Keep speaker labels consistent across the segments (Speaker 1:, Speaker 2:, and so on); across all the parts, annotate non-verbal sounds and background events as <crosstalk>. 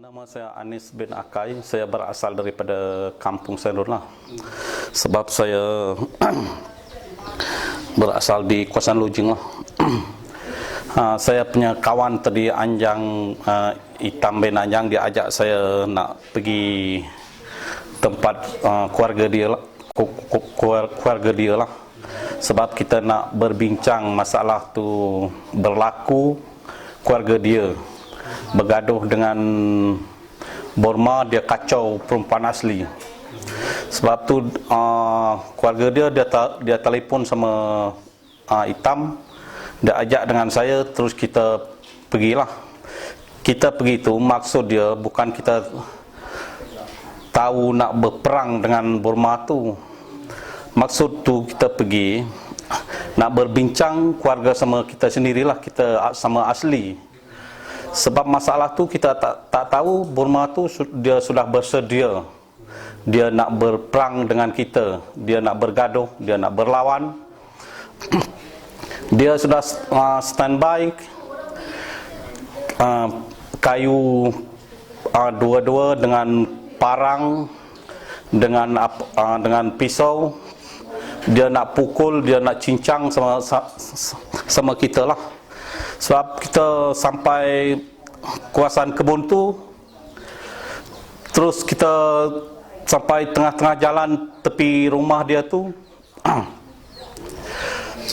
Speaker 1: Nama saya Anis bin Akai. Saya berasal daripada kampung Sendur lah. Sebab saya <clears throat> berasal di Kuasan Lujing lah. Ha, <clears throat> saya punya kawan tadi Anjang uh, Itam bin Anjang dia ajak saya nak pergi tempat uh, keluarga dia lah. Keluarga dia lah. Sebab kita nak berbincang masalah tu berlaku keluarga dia bergaduh dengan Burma dia kacau perempuan asli. Sebab tu uh, keluarga dia dia, ta, dia telefon sama uh, Itam. Dia ajak dengan saya terus kita pergilah. Kita pergi tu maksud dia bukan kita tahu nak berperang dengan Burma tu. Maksud tu kita pergi nak berbincang keluarga sama kita sendirilah kita sama asli sebab masalah tu kita tak tak tahu Burma tu dia sudah bersedia. Dia nak berperang dengan kita. Dia nak bergaduh dia nak berlawan. <clears throat> Dia sudah uh, standby uh, kayu uh, dua-dua dengan parang dengan uh, dengan pisau. Dia nak pukul dia nak cincang sama sa- sama kita lah sebab kita sampai kawasan kebun tu terus kita sampai tengah-tengah jalan tepi rumah dia tu <clears throat>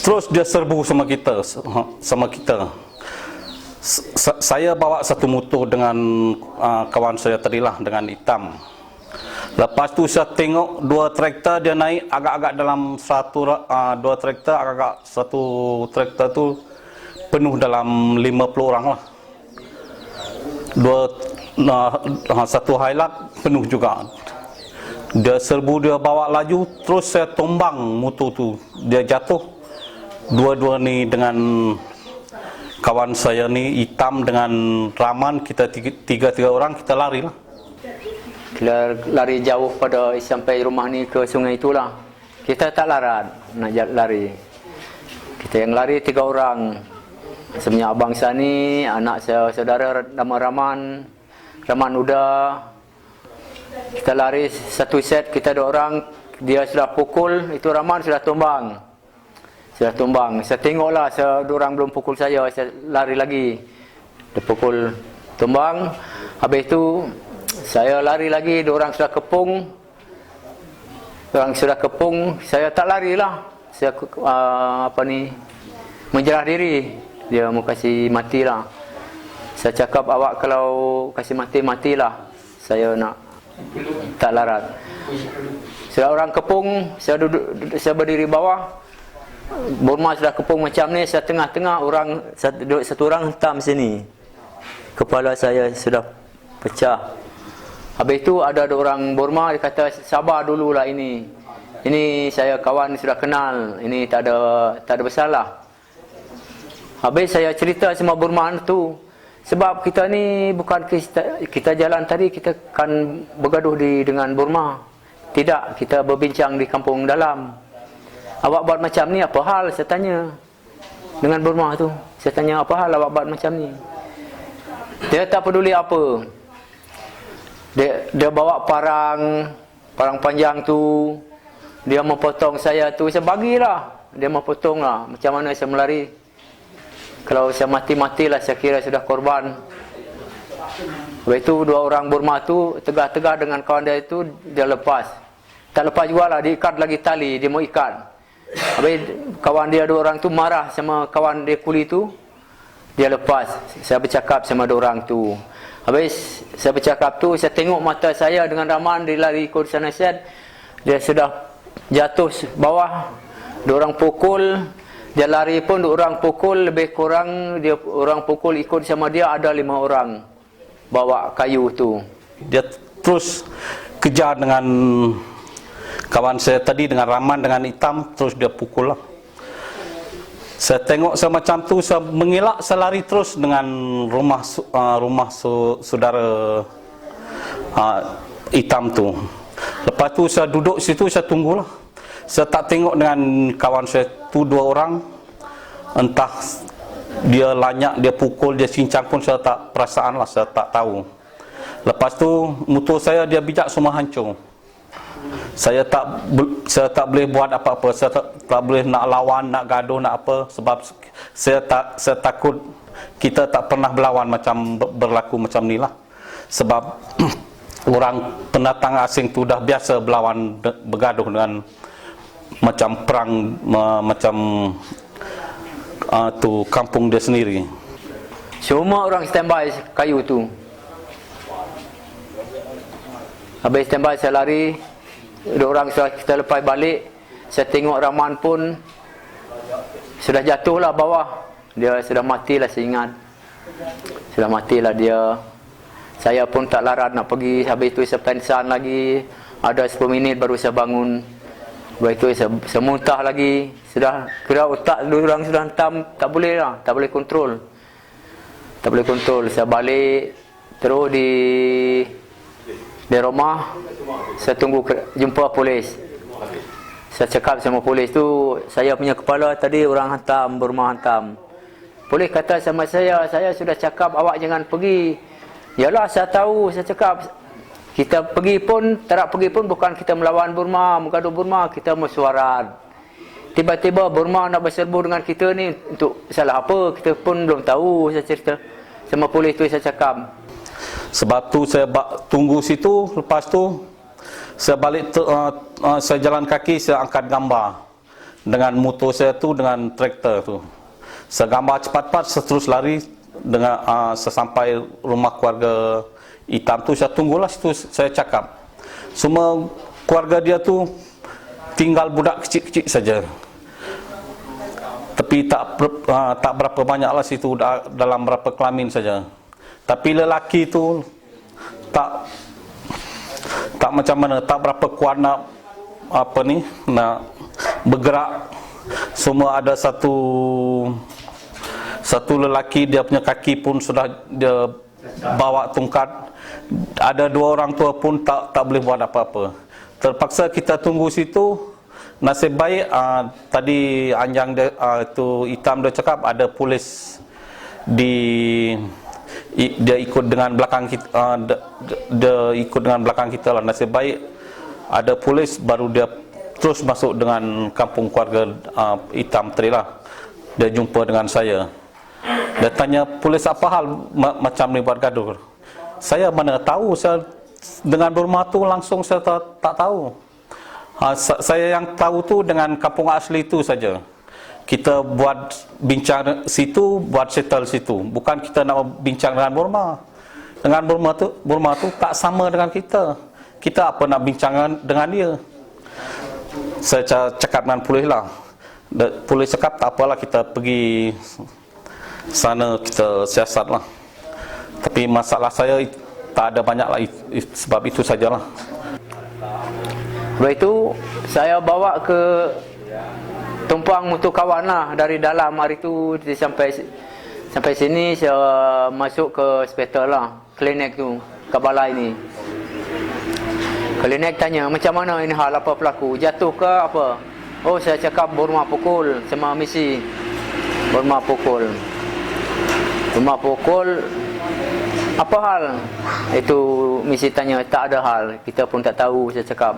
Speaker 1: terus dia serbu sama kita sama kita. Saya bawa satu motor dengan uh, kawan saya tadi lah dengan hitam. Lepas tu saya tengok dua traktor dia naik agak-agak dalam satu uh, dua traktor agak-agak satu traktor tu penuh dalam 50 orang lah dua uh, satu highlight penuh juga dia serbu dia bawa laju terus saya tombang motor tu dia jatuh dua-dua ni dengan kawan saya ni hitam dengan Raman kita tiga, tiga, tiga orang kita lari lah
Speaker 2: Kita lari jauh pada sampai rumah ni ke sungai itulah. Kita tak larat nak lari. Kita yang lari tiga orang. Sebenarnya abang saya ni, anak saudara nama Raman. Raman Uda. Kita lari satu set, kita dua orang. Dia sudah pukul, itu Raman sudah tumbang. Sudah tumbang. Saya tengoklah, saya, orang belum pukul saya, saya lari lagi. Dia pukul tumbang. Habis itu, saya lari lagi, orang sudah kepung. Orang sudah kepung, saya tak larilah. Saya uh, apa ni menjerah diri. Dia mau kasih matilah. Saya cakap awak kalau kasih mati matilah. Saya nak tak larat. Sudah orang kepung, saya duduk saya berdiri bawah. Burma sudah kepung macam ni, saya tengah-tengah orang satu, satu orang hentam sini. Kepala saya sudah pecah. Habis itu ada ada orang Burma dia kata sabar dululah ini. Ini saya kawan sudah kenal. Ini tak ada tak ada masalah. Habis saya cerita sama Burma tu. Sebab kita ni bukan kita, kita jalan tadi kita kan bergaduh di dengan Burma. Tidak, kita berbincang di kampung dalam. Awak buat macam ni apa hal saya tanya. Dengan Burma tu. Saya tanya apa hal awak buat macam ni. Dia tak peduli apa. Dia dia bawa parang parang panjang tu. Dia memotong saya tu. Saya bagilah. Dia memotong lah. Macam mana saya melari. Kalau saya mati-matilah saya kira sudah korban. Habis itu dua orang Burma tu tegah-tegah dengan kawan dia itu dia lepas. Tak lepas juga lah diikat lagi tali dia mau ikat. Habis kawan dia dua orang tu marah sama kawan dia kuli tu. Dia lepas. Saya bercakap sama dua orang tu. Habis saya bercakap tu saya tengok mata saya dengan Rahman dia lari ikut sana set. Dia sudah jatuh bawah. Dua orang pukul dia lari pun orang pukul lebih kurang dia orang pukul ikut sama dia ada lima orang bawa kayu tu.
Speaker 1: dia terus kejar dengan kawan saya tadi dengan Raman dengan hitam terus dia pukul lah. Saya tengok saya macam tu saya mengelak saya lari terus dengan rumah uh, rumah saudara uh, hitam tu. Lepas tu saya duduk situ saya tunggulah. Saya tak tengok dengan kawan saya tu dua orang entah dia lanyak dia pukul dia cincang pun saya tak perasaan lah saya tak tahu Lepas tu motor saya dia bijak semua hancur. Saya tak saya tak boleh buat apa-apa. Saya tak, tak boleh nak lawan, nak gaduh, nak apa sebab saya tak saya takut kita tak pernah berlawan macam ber- berlaku macam ni lah. Sebab <clears throat> orang pendatang asing tu dah biasa berlawan bergaduh dengan macam perang ma- macam uh, tu kampung dia sendiri.
Speaker 2: Semua orang standby kayu tu. Habis standby saya lari. Dua orang sudah kita lepas balik. Saya tengok Rahman pun sudah jatuh lah bawah. Dia sudah mati lah saya ingat. Sudah matilah dia. Saya pun tak larat nak pergi. Habis tu saya pensan lagi. Ada 10 minit baru saya bangun. Lepas itu saya, saya muntah lagi. Sudah kira otak orang sudah hentam. Tak boleh lah. Tak boleh kontrol tak boleh kontrol saya balik terus di di rumah saya tunggu jumpa polis saya cakap sama polis tu saya punya kepala tadi orang hantam berumah hantam polis kata sama saya saya sudah cakap awak jangan pergi yalah saya tahu saya cakap kita pergi pun tak pergi pun bukan kita melawan Burma menggaduh Burma kita mesyuarat Tiba-tiba Burma nak berserbu dengan kita ni untuk salah apa kita pun belum tahu saya cerita. Sama polis tu saya cakap.
Speaker 1: Sebab tu saya tunggu situ, lepas tu saya balik te, uh, uh, saya jalan kaki, saya angkat gambar dengan motor saya tu dengan traktor tu. Saya gambar cepat-cepat, saya terus lari dengan uh, saya sampai rumah keluarga hitam tu saya tunggulah situ saya cakap. Semua keluarga dia tu tinggal budak kecil-kecil saja. Tapi tak uh, tak berapa banyaklah situ da- dalam berapa kelamin saja. Tapi lelaki tu tak tak macam mana, tak berapa kuat nak apa ni, nak bergerak. Semua ada satu satu lelaki dia punya kaki pun sudah dia bawa tongkat. Ada dua orang tua pun tak tak boleh buat apa-apa. Terpaksa kita tunggu situ. Nasib baik uh, tadi anjang dia uh, tu hitam dia cakap ada polis di i, dia ikut dengan belakang kita uh, dia, dia ikut dengan belakang kita lah nasib baik ada polis baru dia terus masuk dengan kampung keluarga uh, hitam tadi lah dia jumpa dengan saya dia tanya polis apa hal ma- macam ni buat gaduh saya mana tahu saya dengan Burma tu langsung saya tak, tak tahu. Ha, sa- saya yang tahu tu dengan kampung asli tu saja. Kita buat bincang situ buat settle situ. Bukan kita nak bincang dengan Burma. Dengan Burma tu Burma tu tak sama dengan kita. Kita apa nak bincang dengan- dia? Saya ca- cakap dengan polis lah. Polis cakap tak apalah kita pergi sana kita siasat lah tapi masalah saya tak ada banyak lah. Sebab itu sajalah.
Speaker 2: Lepas itu saya bawa ke tumpang motor kawan lah dari dalam. Hari tu sampai sampai sini saya masuk ke hospital lah klinik tu ke balai ni klinik tanya macam mana ini hal? Apa pelaku jatuh ke apa? Oh saya cakap Burma pukul sama misi. Burma pukul. Burma pukul apa hal? Itu misi tanya tak ada hal. Kita pun tak tahu saya cakap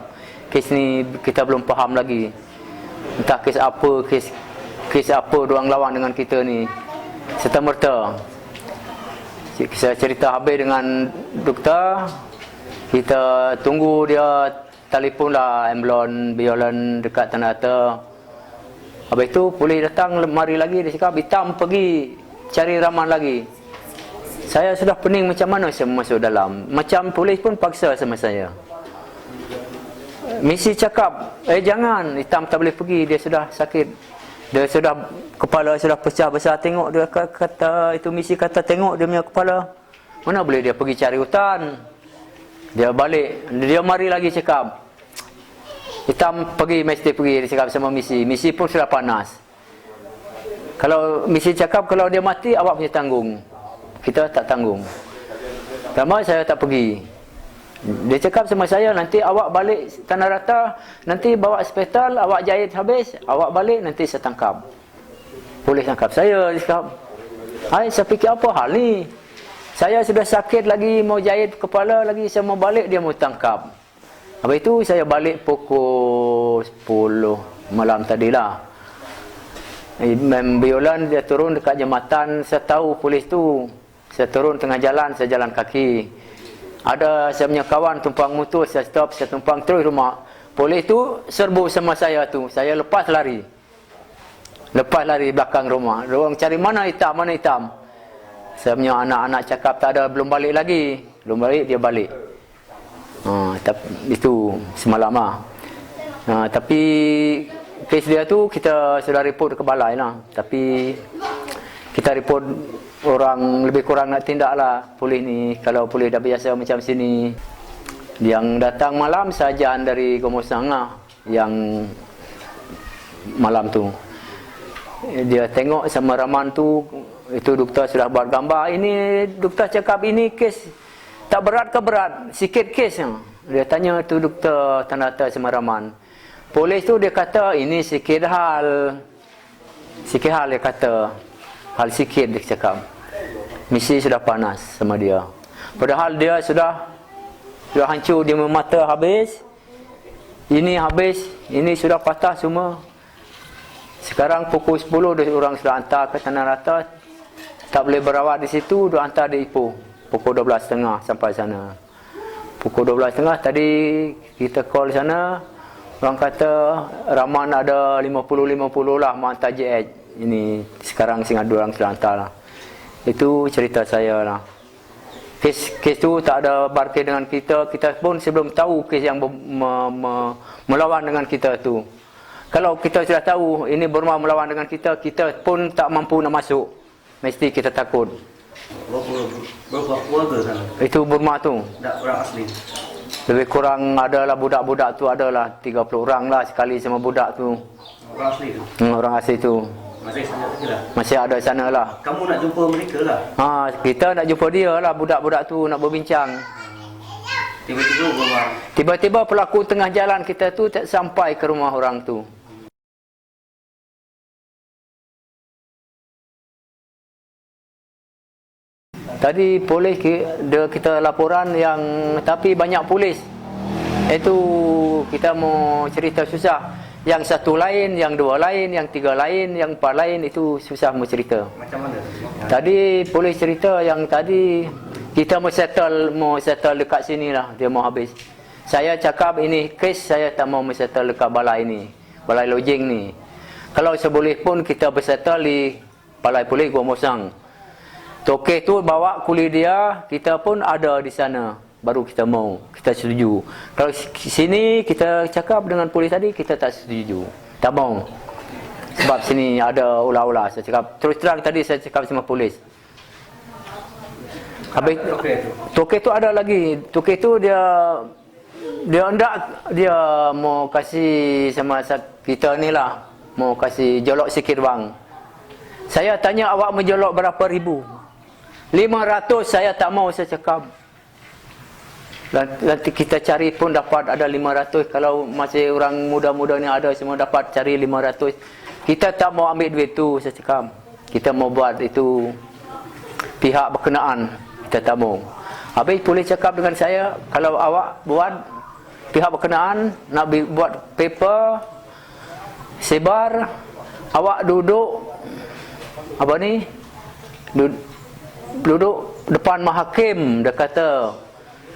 Speaker 2: kes ni kita belum faham lagi. Entah kes apa kes kes apa diorang lawan dengan kita ni. Serta merta saya cerita habis dengan doktor. Kita tunggu dia telefon lah ambulans biolan dekat tanah atas. Habis tu polis datang mari lagi dia cakap hitam pergi cari raman lagi saya sudah pening macam mana saya masuk dalam macam polis pun paksa sama saya Misi cakap, eh jangan, hitam tak boleh pergi, dia sudah sakit. Dia sudah, kepala sudah pecah besar, tengok dia kata, itu misi kata tengok dia punya kepala. Mana boleh dia pergi cari hutan. Dia balik, dia mari lagi cakap. Hitam pergi, mesti pergi, dia cakap sama misi. Misi pun sudah panas. Kalau misi cakap, kalau dia mati, awak punya tanggung. Kita tak tanggung. Pertama, saya tak pergi. Dia cakap sama saya nanti awak balik tanah rata nanti bawa hospital awak jahit habis awak balik nanti saya tangkap. Polis tangkap saya dia cakap. Hai saya fikir apa hal ni? Saya sudah sakit lagi mau jahit kepala lagi saya mau balik dia mau tangkap. Habis itu saya balik pukul 10 malam tadilah. Imam Biolan dia turun dekat jambatan saya tahu polis tu saya turun tengah jalan saya jalan kaki. Ada saya punya kawan tumpang motor saya stop saya tumpang terus rumah. Polis tu serbu sama saya tu. Saya lepas lari. Lepas lari belakang rumah. Orang cari mana hitam mana hitam. Saya punya anak-anak cakap tak ada belum balik lagi. Belum balik dia balik. Ha, tapi, itu semalam lah. Ha, tapi kes dia tu kita sudah report ke balai lah. Tapi kita report orang lebih kurang nak tindak lah. Polis ni kalau polis dah biasa macam sini. Yang datang malam sajaan dari Gomosang lah yang malam tu. Dia tengok sama Rahman tu itu doktor sudah buat gambar. Ini doktor cakap ini kes tak berat ke berat? Sikit kes. Dia tanya tu doktor tanda sama Rahman Polis tu dia kata ini sikit hal. Sikit hal dia kata. Hal sikit dia cakap. Misi sudah panas sama dia. Padahal dia sudah sudah hancur dia mata habis. Ini habis, ini sudah patah semua. Sekarang pukul 10 dia orang sudah hantar ke Tanah Rata. Tak boleh berawat di situ, dia hantar di Ipoh. Pukul 12.30 sampai sana. Pukul 12.30 tadi kita call sana. Orang kata Rahman ada 50-50 lah Mak hantar JH Ini sekarang Singapura orang sudah hantar lah. Itu cerita saya lah. Kes, kes tu tak ada barkir dengan kita. Kita pun sebelum tahu kes yang me, me, melawan dengan kita tu. Kalau kita sudah tahu ini Burma melawan dengan kita Kita pun tak mampu nak masuk. Mesti kita takut.
Speaker 3: Berapa keluarga sana?
Speaker 2: Itu Burma tu.
Speaker 3: Tak orang asli.
Speaker 2: Lebih kurang adalah budak-budak tu adalah 30 orang lah sekali sama budak tu.
Speaker 3: Orang asli tu.
Speaker 2: hmm, Orang asli tu
Speaker 3: Masih sana lagi lah.
Speaker 2: Masih ada sana lah
Speaker 3: Kamu nak jumpa mereka lah.
Speaker 2: ha, Kita nak jumpa dia lah budak-budak tu nak berbincang
Speaker 3: Tiba-tiba berubah.
Speaker 2: Tiba-tiba pelaku tengah jalan kita tu tak sampai ke rumah orang tu Tadi polis dia kita laporan yang tapi banyak polis. Itu kita mau cerita susah. Yang satu lain, yang dua lain, yang tiga lain, yang empat lain itu susah mau cerita.
Speaker 3: Macam mana?
Speaker 2: Tadi polis cerita yang tadi kita mau settle mau settle dekat sini lah dia mau habis. Saya cakap ini kes saya tak mau settle dekat balai ini, balai lodging ni. Kalau seboleh pun kita bersettle di balai polis Gua Mosang. Tokek tu bawa kuli dia, kita pun ada di sana. Baru kita mau, kita setuju. Kalau sini kita cakap dengan polis tadi, kita tak setuju. Tak mau. Sebab sini ada ulah-ulah. Saya cakap, terus terang tadi saya cakap sama polis. Habis
Speaker 3: Okey tu.
Speaker 2: Ada lagi. Tokek tu dia dia hendak dia mau kasih sama sa- kita ni lah. Mau kasih jolok sikit bang. Saya tanya awak menjolok berapa ribu? 500 saya tak mau saya cakap. Nanti kita cari pun dapat ada 500 kalau masih orang muda-muda ni ada semua dapat cari 500. Kita tak mau ambil duit tu saya cakap. Kita mau buat itu pihak berkenaan kita tak mau. Habis polis cakap dengan saya kalau awak buat pihak berkenaan nak buat paper sebar awak duduk apa ni Dud- duduk depan mahakim dia kata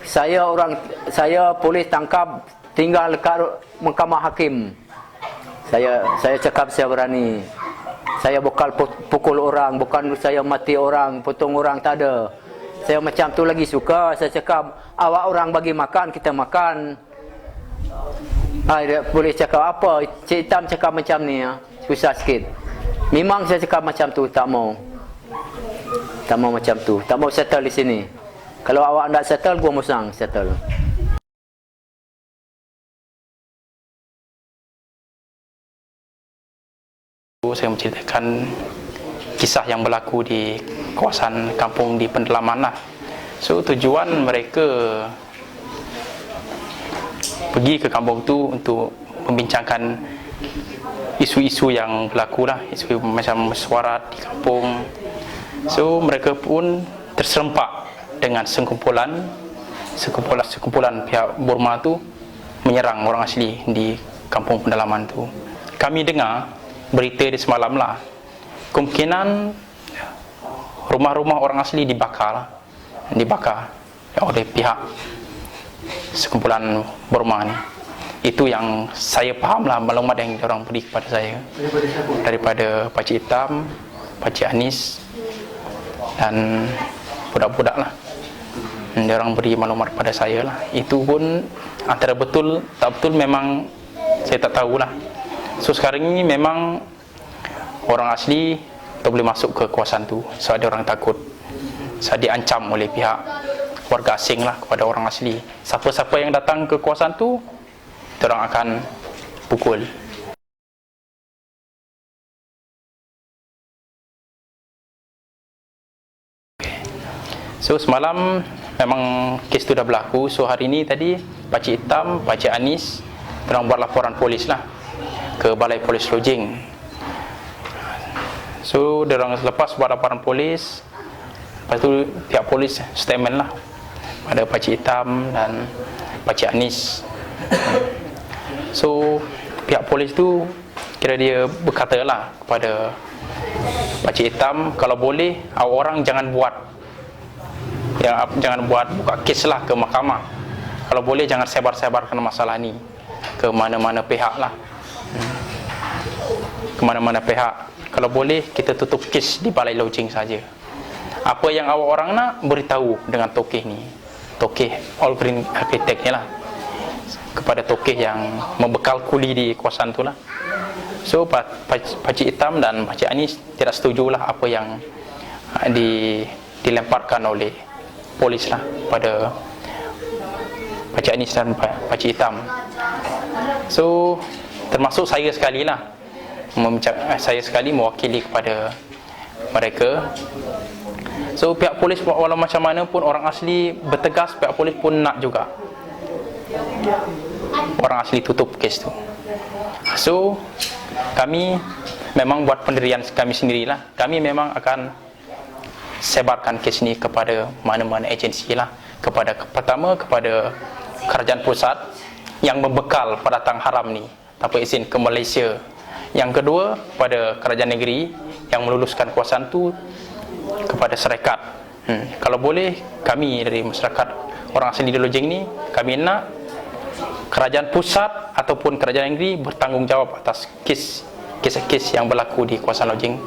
Speaker 2: saya orang saya polis tangkap tinggal dekat mahkamah hakim. Saya saya cakap saya berani. Saya bukan pu- pukul orang bukan saya mati orang potong orang tak ada. Saya macam tu lagi suka. Saya cakap awak orang bagi makan kita makan. Ah, dia boleh cakap apa? Cik Hitam cakap macam ni ya. susah sikit. Memang saya cakap macam tu tak mau. Tak mau macam tu. Tak mau settle di sini kalau awak nak settle gua musang settle
Speaker 4: saya menceritakan kisah yang berlaku di kawasan kampung di pendalaman lah. So tujuan mereka pergi ke kampung tu untuk membincangkan isu-isu yang berlaku lah, isu macam mesyuarat di kampung. So mereka pun terserempak dengan sekumpulan sekumpulan sekumpulan pihak Burma tu menyerang orang asli di kampung pendalaman tu. Kami dengar berita di semalam lah. Kemungkinan rumah-rumah orang asli dibakar lah. Dibakar oleh pihak sekumpulan Burma ni. Itu yang saya faham lah maklumat yang orang beri kepada saya.
Speaker 3: Daripada
Speaker 4: Pakcik Hitam, Pakcik Anis dan budak-budak lah. Dia orang beri maklumat kepada saya lah. Itu pun antara betul tak betul memang saya tak tahulah. So sekarang ini memang orang asli tak boleh masuk ke kawasan tu sebab ada orang takut. Sebab diancam oleh pihak warga asing lah kepada orang asli. Siapa-siapa yang datang ke kawasan tu, orang akan pukul. So semalam memang kes tu dah berlaku. So hari ni tadi Pakcik Hitam, Pakcik Anis terang buat laporan polis lah ke Balai Polis Lojing. So orang lepas buat laporan polis, lepas tu pihak polis statement lah pada Pakcik Hitam dan Pakcik Anis. So pihak polis tu kira dia berkata lah kepada Pakcik Hitam kalau boleh orang jangan buat yang ap- jangan buat buka kes lah ke mahkamah. Kalau boleh jangan sebar-sebarkan masalah ni ke mana-mana pihak lah. Ke mana-mana pihak. Kalau boleh kita tutup kes di balai lodging saja. Apa yang awak orang nak beritahu dengan tokeh ni. Tokeh all green architect ni lah. Kepada tokeh yang membekal kuli di kawasan tu lah. So Pak- Pak- Pakcik Hitam dan Pakcik Anis tidak setuju lah apa yang ah, di, dilemparkan oleh polis lah pada Pakcik Anis dan Pak- Pakcik Hitam. So termasuk saya sekali lah eh, saya sekali mewakili kepada mereka. So pihak polis walau macam mana pun orang asli bertegas pihak polis pun nak juga. Orang asli tutup kes tu. So kami memang buat pendirian kami sendirilah. Kami memang akan sebarkan kes ni kepada mana-mana agensi lah. Kepada pertama kepada kerajaan pusat yang membekal pendatang haram ni tanpa izin ke Malaysia. Yang kedua pada kerajaan negeri yang meluluskan kawasan tu kepada syarikat. Hmm. kalau boleh kami dari masyarakat orang asli di Lojeng ni kami nak kerajaan pusat ataupun kerajaan negeri bertanggungjawab atas kes kes-kes yang berlaku di kawasan Lojeng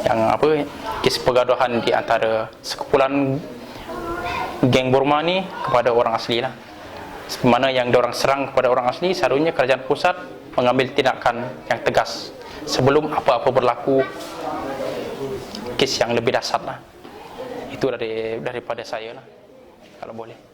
Speaker 4: yang apa kes pergaduhan di antara sekumpulan geng Burma ni kepada orang asli lah. Mana yang diorang serang kepada orang asli seharusnya kerajaan pusat mengambil tindakan yang tegas sebelum apa-apa berlaku kes yang lebih dasar lah. Itu dari daripada saya lah kalau boleh